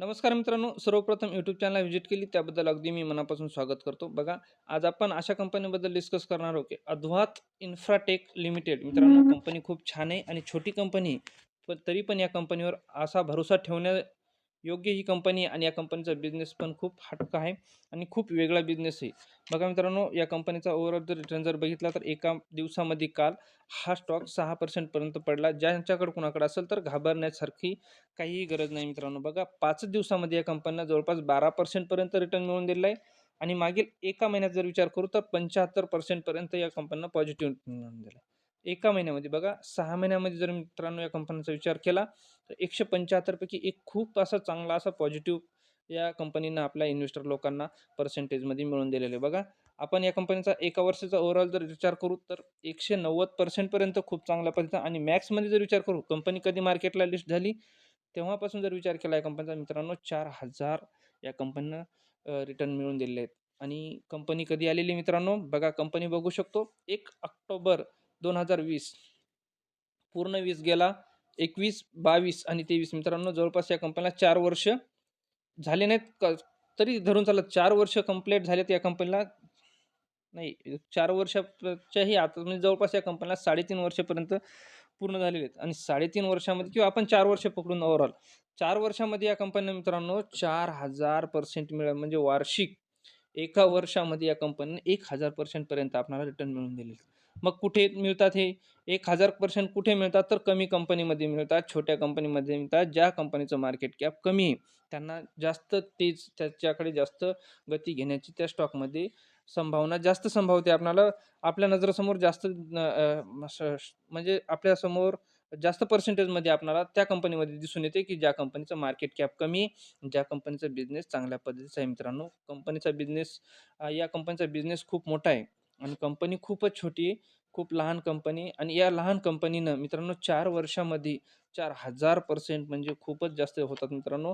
नमस्कार मित्रांनो सर्वप्रथम यूट्यूब चॅनल व्हिजिट केली त्याबद्दल अगदी मी मनापासून स्वागत करतो बघा आज आपण अशा कंपनीबद्दल डिस्कस करणार आहोत की अद्वात इन्फ्राटेक लिमिटेड मित्रांनो कंपनी खूप छान आहे आणि छोटी कंपनी आहे. पण तरी पण या कंपनीवर असा भरोसा ठेवण्या योग्य ही कंपनी आहे आणि या कंपनीचा बिझनेस पण खूप हटका आहे आणि खूप वेगळा बिझनेस आहे. बघा मित्रांनो या कंपनीचा ओव्हरऑल जर रिटर्न जर बघितला तर एका दिवसामध्ये काल हा स्टॉक सहा पर्सेंटपर्यंत पडला. ज्यांच्याकडे कुणाकडे असेल तर घाबरण्यासारखी काहीही गरज नाही मित्रांनो. बघा पाच दिवसामध्ये या कंपनीला जवळपास बारा पर्सेंटपर्यंत रिटर्न मिळवून दिलेला आहे आणि मागील एका महिन्यात जर विचार करू तर पंच्याहत्तर पर्सेंटपर्यंत या कंपनीला पॉझिटिव्ह मिळून दिला एका महिन्यामध्ये. बघा सहा महिन्यामध्ये जर मित्रांनो या कंपनीचा विचार केला तर एकशे पंच्याहत्तरपैकी एक खूप असा चांगला असा पॉझिटिव्ह या कंपनीनं आपल्या इन्व्हेस्टर लोकांना पर्सेंटेजमध्ये मिळून दिलेले आहे. बघा आपण या कंपनीचा एका वर्षाचा ओव्हरऑल जर विचार करू तर एकशे नव्वद पर्सेंटपर्यंत खूप चांगला पर्यंत आणि मॅक्समध्ये जर विचार करू कंपनी कधी मार्केटला लिस्ट झाली तेव्हापासून जर विचार केला या कंपनीचा मित्रांनो चार हजार या कंपनीनं रिटर्न मिळून दिलेले आहेत. आणि कंपनी कधी आलेली मित्रांनो? बघा कंपनी बघू शकतो. एक ऑक्टोबर दोन हजार वीस. पूर्ण वीस गेला एकवीस बावीस आणि तेवीस. मित्रांनो जवळपास या कंपनीला चार वर्ष झाले नाहीत. क तरी धरून चालत चार वर्ष कंप्लीट झालेत या कंपनीला नाही चार वर्षाच्याही आता म्हणजे जवळपास या कंपनीला साडेतीन वर्षापर्यंत पूर्ण झालेले आहेत. आणि साडेतीन वर्षामध्ये किंवा आपण चार वर्ष पकडून ओव्हरऑल चार वर्षामध्ये या कंपनीनं मित्रांनो चार हजार पर्सेंट मिळालं. म्हणजे वार्षिक एका वर्षामध्ये या कंपनीने एक हजार पर्सेंटपर्यंत आपल्याला रिटर्न मिळून दिले मग कुठे मिळतात हे? एक हजार पर्सेंट कुठे मिळतात? तर कमी कंपनीमध्ये मिळतात छोट्या कंपनीमध्ये मिळतात ज्या कंपनीचं मार्केट कॅप कमी आहे. त्यांना जास्त तेज त्याच्याकडे जास्त गती घेण्याची त्या स्टॉकमध्ये संभावना जास्त संभावते आपल्याला. आपल्या नजरेसमोर जास्त स- म्हणजे आपल्यासमोर जास्त पर्सेंटेजमध्ये आपल्याला त्या कंपनीमध्ये दिसून येते की ज्या कंपनीचं मार्केट कॅप कमी आहे ज्या कंपनीचा बिझनेस चांगल्या पद्धतीचा आहे. मित्रांनो कंपनीचा बिझनेस या कंपनीचा बिझनेस खूप मोठा आहे. आणि कंपनी खूपच छोटी आहे. खूप लहान कंपनी आणि या लहान कंपनीनं मित्रांनो चार वर्षामध्ये चार हजार पर्सेंट म्हणजे खूपच जास्त होतात मित्रांनो.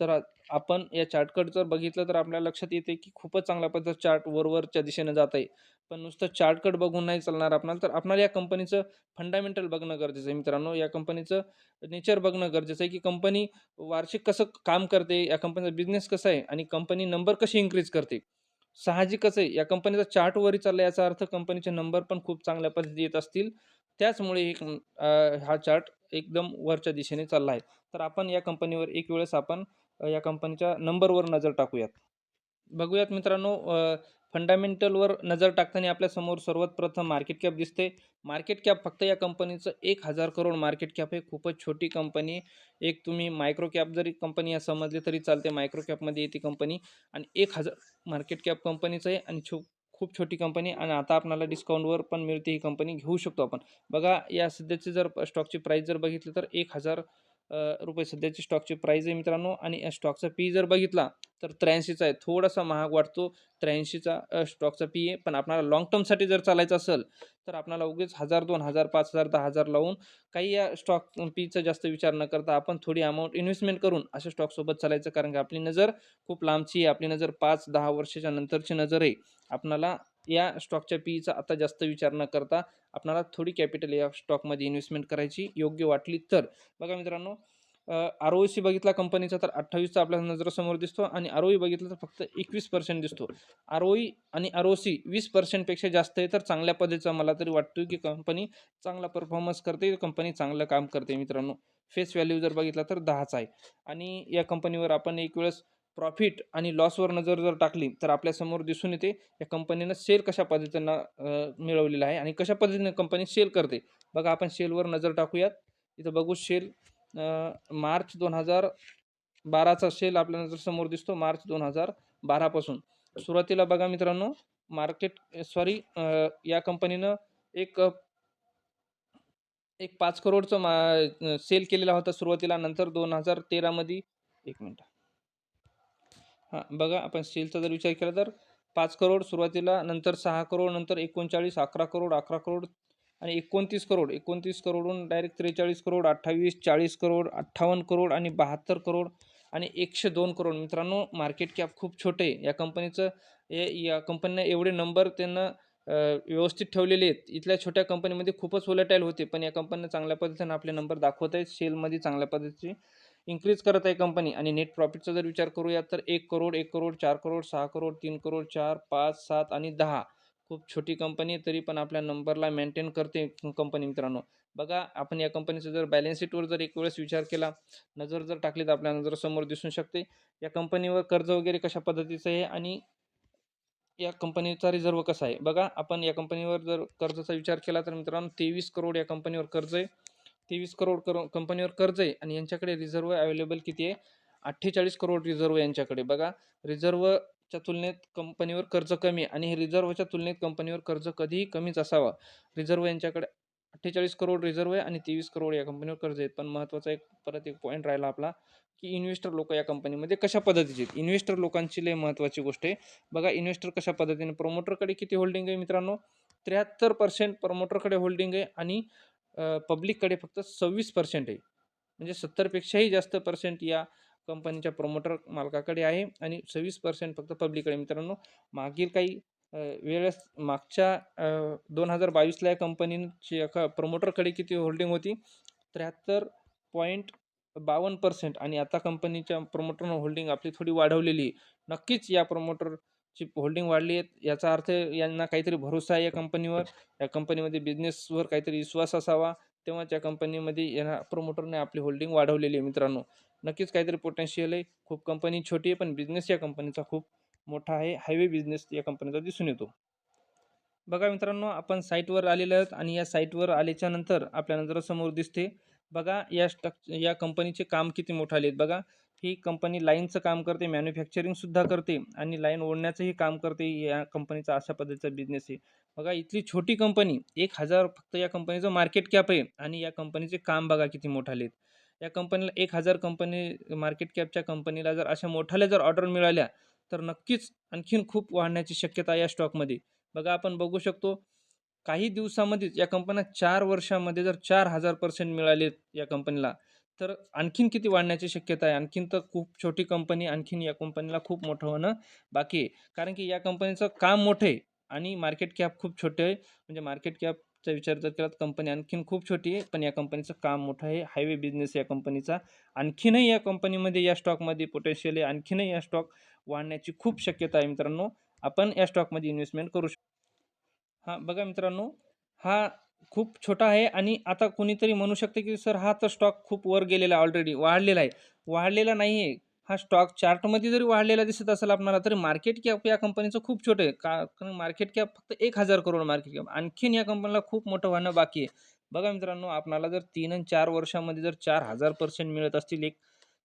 तर आपण या चार्टकडे जर बघितलं तर आपल्या लक्षात येते की खूपच चांगल्या पद्धतीचं चार्ट वरवरच्या दिशेने जात आहे. पण नुसतं चार्टकट बघून नाही चालणार आपणाला. तर आपणाला या कंपनीचं फंडामेंटल बघणं गरजेचं आहे मित्रांनो. या कंपनीचं नेचर बघणं गरजेचं आहे की कंपनी वार्षिक कसं काम करते या कंपनीचा बिझनेस कसा आहे आणि कंपनी नंबर कशी इन्क्रीज करते. साहजिकच आहे. या कंपनीचा चार्टवरही चालला याचा अर्थ कंपनीचे नंबर पण खूप चांगल्या पद्धती येत असतील. त्याचमुळे एक हा चार्ट एकदम वरच्या दिशेने चालला आहे. तर आपण या कंपनीवर एक वेळेस आपण या कंपनीच्या नंबरवर नजर टाकूयात. बघूयात मित्रांनो फंडामेंटलवर नजर टाकताना आपल्यासमोर सर्वात प्रथम मार्केट कॅप दिसते. मार्केट कॅप फक्त या कंपनीचं एक हजार करोड मार्केट कॅप आहे. खूपच छोटी कंपनी एक तुम्ही मायक्रो कॅप जरी कंपनी या समजली तरी चालते. मायक्रो कॅपमध्ये येते कंपनी. आणि एक हजार मार्केट कॅप कंपनीचं आहे आणि छो खूप छोटी कंपनी आणि आता आपल्याला डिस्काउंटवर पण मिळते ही कंपनी. घेऊ शकतो आपण. बघा या सध्याची जर स्टॉकची प्राईस जर बघितली तर एक हजार रुपये सध्याची स्टॉकची प्राईस आहे मित्रांनो. आणि या स्टॉकचा पी जर बघितला तर त्र्याऐंशीचा आहे. थोडासा महाग वाटतो. त्र्याऐंशीचा स्टॉकचा पी आहे. पण आपल्याला लाँग टर्मसाठी जर चालायचं असेल तर आपल्याला उगीच हजार दोन हजार पाच हजार दहा हजार लावून काही या स्टॉक पीचा जास्त विचार न करता आपण थोडी अमाऊंट इन्व्हेस्टमेंट करून अशा स्टॉकसोबत चालायचं. कारण की आपली नजर खूप लांबची आहे. आपली नजर पाच दहा वर्षाच्या नंतरची नजर आहे. आपणाला या स्टॉकच्या पीचा आता जास्त विचार न करता आपणाला थोडी कॅपिटल या स्टॉकमध्ये इन्व्हेस्टमेंट करायची योग्य वाटली तर. बघा मित्रांनो आर ओ सी बघितला कंपनीचा तर अठ्ठावीसचा आपल्या नजरासमोर दिसतो आणि आर ओ बघितलं तर फक्त एकवीस पर्सेंट दिसतो. आर ओ आणि आर ओ सी वीस पर्सेंटपेक्षा जास्त आहे तर चांगल्या पद्धतीचा मला तरी वाटतो की कंपनी चांगला परफॉर्मन्स करते कंपनी चांगलं काम करते मित्रांनो. फेस व्हॅल्यू जर बघितला तर दहाचा आहे. आणि या कंपनीवर आपण एक वेळेस प्रॉफिट आणि लॉसवर नजर जर टाकली तर आपल्यासमोर दिसून येते या कंपनीनं सेल कशा पद्धतीनं मिळवलेला आहे आणि कशा पद्धतीनं कंपनी सेल करते. बघा आपण सेलवर नजर टाकूयात. इथं बघू सेल मार्च दोन हजार बाराचा सेल आपल्या नजरेसमोर दिसतो मार्च दोन हजार बारापासून. सुरुवातीला बघा मित्रांनो मार्केट सॉरी या कंपनीनं एक एक पाच करोडचं मा सेल केलेला होता सुरुवातीला नंतर दोन हजार तेरामध्ये एक मिनटं. हां बघा आपण सेलचा जर विचार केला तर पाच करोड सुरुवातीला नंतर सहा करोड नंतर एकोणचाळीस अकरा करोड अकरा करोड आणि एकोणतीस करोड. एकोणतीस करोडहून डायरेक्ट त्रेचाळीस करोड अठ्ठावीस चाळीस करोड अठ्ठावन्न करोड आणि बहात्तर करोड आणि एकशे दोन करोड. मित्रांनो मार्केट कॅप खूप छोटे आहे. या कंपनीचं हे या कंपनीनं एवढे नंबर त्यांना व्यवस्थित ठेवलेले आहेत. इथल्या छोट्या कंपनीमध्ये खूपच वोलेटाईल होते पण या कंपनीनं चांगल्या पद्धतीनं आपले नंबर दाखवत आहेत. सेलमध्ये चांगल्या पद्धतीची इन्क्रीज करत आहे कंपनी आणि नेट प्रॉफिटचा जर विचार करूया तर एक करोड एक करोड चार करोड सहा करोड तीन करोड चार पाच सात आणि दहा. खूप छोटी कंपनी आहे तरी पण आपल्या नंबरला मेंटेन करते कंपनी मित्रांनो. बघा आपण या कंपनीचा जर बॅलन्स शीटवर जर एक वेळेस विचार केला नजर जर टाकली तर आपल्या नजरेसमोर दिसू शकते. या कंपनीवर कर्ज वगैरे कशा पद्धतीचं आहे आणि या कंपनीचा रिझर्व कसा आहे? बघा आपण या कंपनीवर जर कर्जाचा विचार केला तर मित्रांनो तेवीस करोड या कंपनीवर कर्ज आहे. तेवीस करोड करो कंपनीवर कर्ज आहे आणि यांच्याकडे रिझर्व अवेलेबल किती आहे? अठ्ठेचाळीस करोड रिझर्व यांच्याकडे. बघा रिझर्वच्या तुलनेत कंपनीवर कर्ज कमी आहे आणि हे रिझर्वच्या तुलनेत कंपनीवर कर्ज कधीही कमीच असावा. रिझर्व यांच्याकडे अठ्ठेचाळीस करोड रिझर्व आहे आणि तेवीस करोड या कंपनीवर कर्ज आहेत. पण महत्त्वाचा एक परत एक पॉईंट राहिला आपला की इन्व्हेस्टर लोक या कंपनीमध्ये कशा पद्धतीचे आहेत? इन्व्हेस्टर लोकांची लय महत्त्वाची गोष्ट आहे. बघा इन्व्हेस्टर कशा पद्धतीने? प्रमोटरकडे किती होल्डिंग आहे मित्रांनो? त्र्याहत्तर पर्सेंट प्रमोटरकडे होल्डिंग आहे आणि पब्लिककडे फक्त सव्वीस पर्सेंट आहे. म्हणजे सत्तरपेक्षाही जास्त पर्सेंट या कंपनीच्या प्रमोटर मालकाकडे आहे आणि सव्वीस पर्सेंट फक्त पब्लिककडे मित्रांनो मागील काही वेळेस मागच्या दोन हजार बावीसला या कंपनीची एका प्रमोटरकडे किती होल्डिंग होती? त्र्याहत्तर पॉईंट बावन्न पर्सेंट आणि आता कंपनीच्या प्रमोटरनं होल्डिंग आपली थोडी वाढवलेली नक्कीच या प्रमोटर ची होल्डिंग वाढली आहेत याचा अर्थ यांना काहीतरी भरोसा आहे या कंपनीवर या कंपनीमध्ये बिझनेसवर काहीतरी विश्वास असावा. तेव्हाच या कंपनीमध्ये या प्रमोटरने आपली होल्डिंग वाढवलेली आहे मित्रांनो. नक्कीच काहीतरी पोटेन्शियल आहे. खूप कंपनी छोटी आहे पण बिझनेस या कंपनीचा खूप मोठा आहे. हायवे बिझनेस या कंपनीचा दिसून येतो. बघा मित्रांनो आपण साईटवर आलेलो आहोत आणि या साईटवर आल्याच्यानंतर आपल्यासमोर दिसते. बघा या स्ट्रक्च या कंपनीचे काम किती मोठं आले आहेत बघा ही कंपनी लाईनचं काम करते मॅन्युफॅक्चरिंगसुद्धा करते आणि लाईन ओढण्याचंही काम करते या कंपनीचा अशा पद्धतीचा बिझनेस आहे. बघा इथली छोटी कंपनी एक हजार फक्त या कंपनीचं मार्केट कॅप आहे आणि या कंपनीचे काम बघा किती मोठाले आहेत या कंपनीला एक हजार कंपनी मार्केट कॅपच्या कंपनीला जर अशा मोठ्याल्या जर ऑर्डर मिळाल्या तर नक्कीच आणखीन खूप वाढण्याची शक्यता या स्टॉकमध्ये बघा आपण बघू शकतो काही दिवसामध्येच या कंपन्या चार वर्षामध्ये जर चार हजार पर्सेंट मिळालेत या कंपनीला तर आणखीन किती वाढण्याची शक्यता आहे? आणखीन तर खूप छोटी कंपनी आणखीन या कंपनीला खूप मोठं होणं बाकी आहे. कारण की या कंपनीचं काम मोठं आहे आणि मार्केट कॅप खूप छोटे आहे. म्हणजे मार्केट कॅपचा विचार जर केला तर कंपनी आणखीन खूप छोटी आहे पण या कंपनीचं काम मोठं आहे. हायवे बिझनेस या कंपनीचा आणखीनही या कंपनीमध्ये या स्टॉकमध्ये पोटेन्शियल आहे. आणखीनही या स्टॉक वाढण्याची खूप शक्यता आहे मित्रांनो. आपण या स्टॉकमध्ये इन्व्हेस्टमेंट करू शकतो. हां बघा मित्रांनो. हा खूप छोटा आहे आणि आता कोणीतरी म्हणू शकते की सर हा तर स्टॉक खूप वर गेलेला आहे ऑलरेडी वाढलेला आहे. वाढलेला नाही आहे हा स्टॉक चार्टमध्ये जरी वाढलेला दिसत असेल आपणाला तरी मार्केट कॅप या कंपनीचं खूप छोटं आहे. का कारण मार्केट कॅप फक्त एक हजार करोड मार्केट कॅप आणखीन या कंपनीला खूप मोठं व्हाणं बाकी आहे. बघा मित्रांनो आपणाला जर तीन आणि चार वर्षामध्ये जर चार हजार पर्सेंट मिळत असतील एक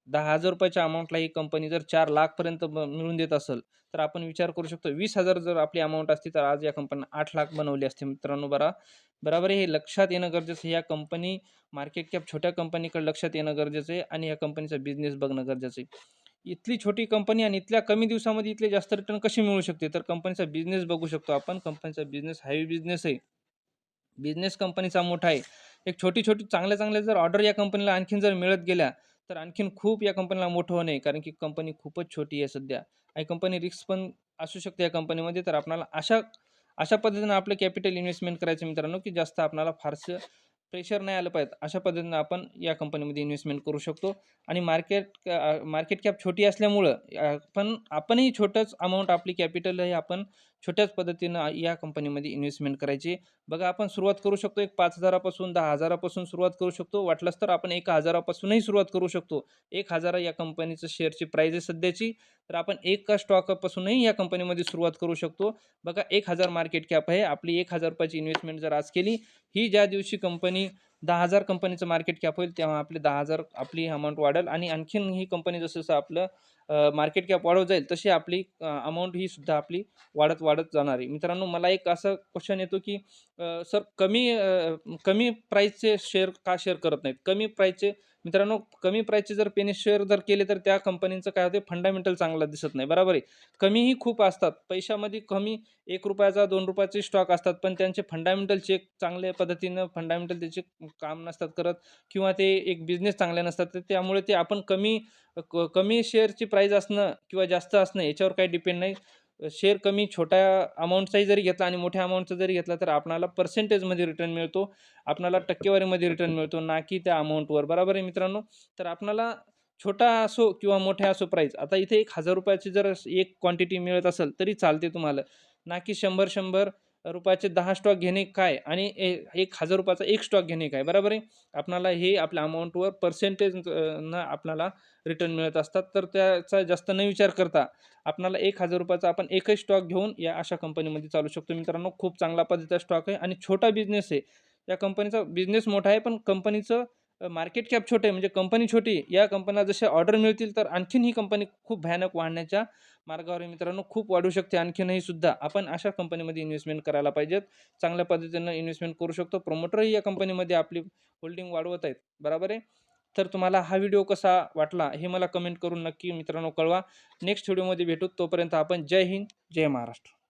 दहा हजार रुपयाच्या अमाऊंटला ही कंपनी जर चार लाखपर्यंत ब देत असेल तर आपण विचार करू शकतो वीस हजार जर आपली अमाऊंट असती तर आज या कंपनीनं आठ लाख बनवली असते मित्रांनो. बरा बरोबर हे लक्षात येणं गरजेचं आहे. या कंपनी मार्केट कॅप छोट्या कंपनीकडे लक्षात येणं गरजेचं आहे आणि या कंपनीचा बिझनेस बघणं गरजेचं आहे. इथली छोटी कंपनी आणि इथल्या कमी दिवसामध्ये इथले जास्त रिटर्न कशी मिळू शकते? तर कंपनीचा बिझनेस बघू शकतो आपण. कंपनीचा बिझनेस हायवे बिझनेस आहे. बिझनेस कंपनीचा मोठा आहे. एक छोटी छोटी चांगल्या चांगल्या जर ऑर्डर या कंपनीला आणखीन जर मिळत गेल्या तर आणखीन खूप या कंपनीला मोठं होणे कारण की कंपनी खूपच छोटी आहे सध्या. आणि कंपनी रिस्क पण असू शकते या कंपनीमध्ये तर आपल्याला अशा अशा पद्धतीनं आपलं कॅपिटल इन्व्हेस्टमेंट करायचं मित्रांनो की जास्त आपल्याला फारसं प्रेशर नाही आलं पाहिजे. अशा पद्धतीनं आपण या कंपनीमध्ये इन्व्हेस्टमेंट करू शकतो. आणि मार्केट मार्केट कॅप छोटी असल्यामुळं पण आपणही छोटंच अमाऊंट आपली कॅपिटल हे आपण छोट्याच पद्धतीनं या कंपनीमध्ये इन्व्हेस्टमेंट करायची. बघा आपण सुरुवात करू शकतो एक पाच हजारापासून दहा हजारापासून सुरुवात करू शकतो. वाटलंच तर आपण एक हजारापासूनही सुरुवात करू शकतो. एक हजार या कंपनीचं शेअरची प्राईज आहे सध्याची. तर आपण एका स्टॉकपासूनही या कंपनीमध्ये सुरुवात करू शकतो. बघा एक हजार मार्केट कॅप आहे. आपली एक हजार रुपयाची इन्व्हेस्टमेंट जर आज केली ही ज्या दिवशी कंपनी दहा हजार कंपनीचं मार्केट कॅप होईल तेव्हा आपले दहा हजार आपली अमाऊंट वाढेल आणि आणखीन ही कंपनी जसं जसं आपलं मार्केट कॅप वाढवत जाईल तशी आपली अमाऊंट ही सुद्धा आपली वाढत वाढत जाणार आहे. मित्रांनो मला एक असं क्वेश्चन येतो की सर कमी कमी प्राईसचे शेअर का शेअर करत नाहीत? कमी प्राईसचे मित्रांनो कमी प्राईसचे जर पेनी शेअर जर केले तर त्या कंपनीचं काय होते फंडामेंटल चांगला दिसत नाही. बरोबर आहे? कमीही खूप असतात. पैशामध्ये कमी एक रुपयाचा दोन रुपयाचे स्टॉक असतात. पण त्यांचे फंडामेंटल चेक चांगल्या पद्धतीनं फंडामेंटल त्याचे काम नसतात करत किंवा ते एक बिझनेस चांगले नसतात. तर त्यामुळे ते आपण कमी क कमी शेअरची प्राईज असणं किंवा जास्त असणं याच्यावर काही डिपेंड नाही. शेअर कमी छोट्या अमाऊंटचाही जरी घेतला आणि मोठ्या अमाऊंटचा जरी घेतला तर आपणाला पर्सेंटेजमध्ये रिटर्न मिळतो. आपणाला टक्केवारीमध्ये रिटर्न मिळतो ना की त्या अमाऊंटवर बरोबर आहे मित्रांनो? तर आपणाला छोटा असो किंवा मोठ्या असो प्राईस आता इथे एक हजार रुपयाची जर एक क्वांटिटी मिळत असेल तरी चालते तुम्हाला. ना की शंभर शंभर रुपयाचे दहा स्टॉक घेणे काय? आणि ए एक हजार रुपयाचा एक स्टॉक घेणे काय? बरोबर आहे? आपणाला हे आपल्या अमाऊंटवर पर्सेंटेज न आपणाला रिटर्न मिळत असतात. तर त्याचा जास्त न विचार करता आपणाला एक हजार रुपयाचा आपण एकही स्टॉक घेऊन या अशा कंपनीमध्ये चालू शकतो. मित्रांनो खूप चांगला पद्धतीचा स्टॉक आहे आणि छोटा बिझनेस आहे. या कंपनीचा बिझनेस मोठा आहे पण कंपनीचं मार्केट कॅप छोटे आहे. म्हणजे कंपनी छोटी या कंपन्या जसे ऑर्डर मिळतील तर आणखीन ही कंपनी खूप भयानक वाढण्याच्या मार्गावर मित्रांनो खूप वाढू शकते. आणखीनही सुद्धा आपण अशा कंपनीमध्ये इन्व्हेस्टमेंट करायला पाहिजेत. चांगल्या पद्धतीनं इन्व्हेस्टमेंट करू शकतो. प्रमोटरही या कंपनीमध्ये आपली होल्डिंग वाढवत आहेत. बरोबर आहे? तर तुम्हाला हा व्हिडिओ कसा वाटला हे मला कमेंट करून नक्की मित्रांनो कळवा. नेक्स्ट व्हिडिओमध्ये भेटू. तोपर्यंत आपण जय हिंद जय महाराष्ट्र.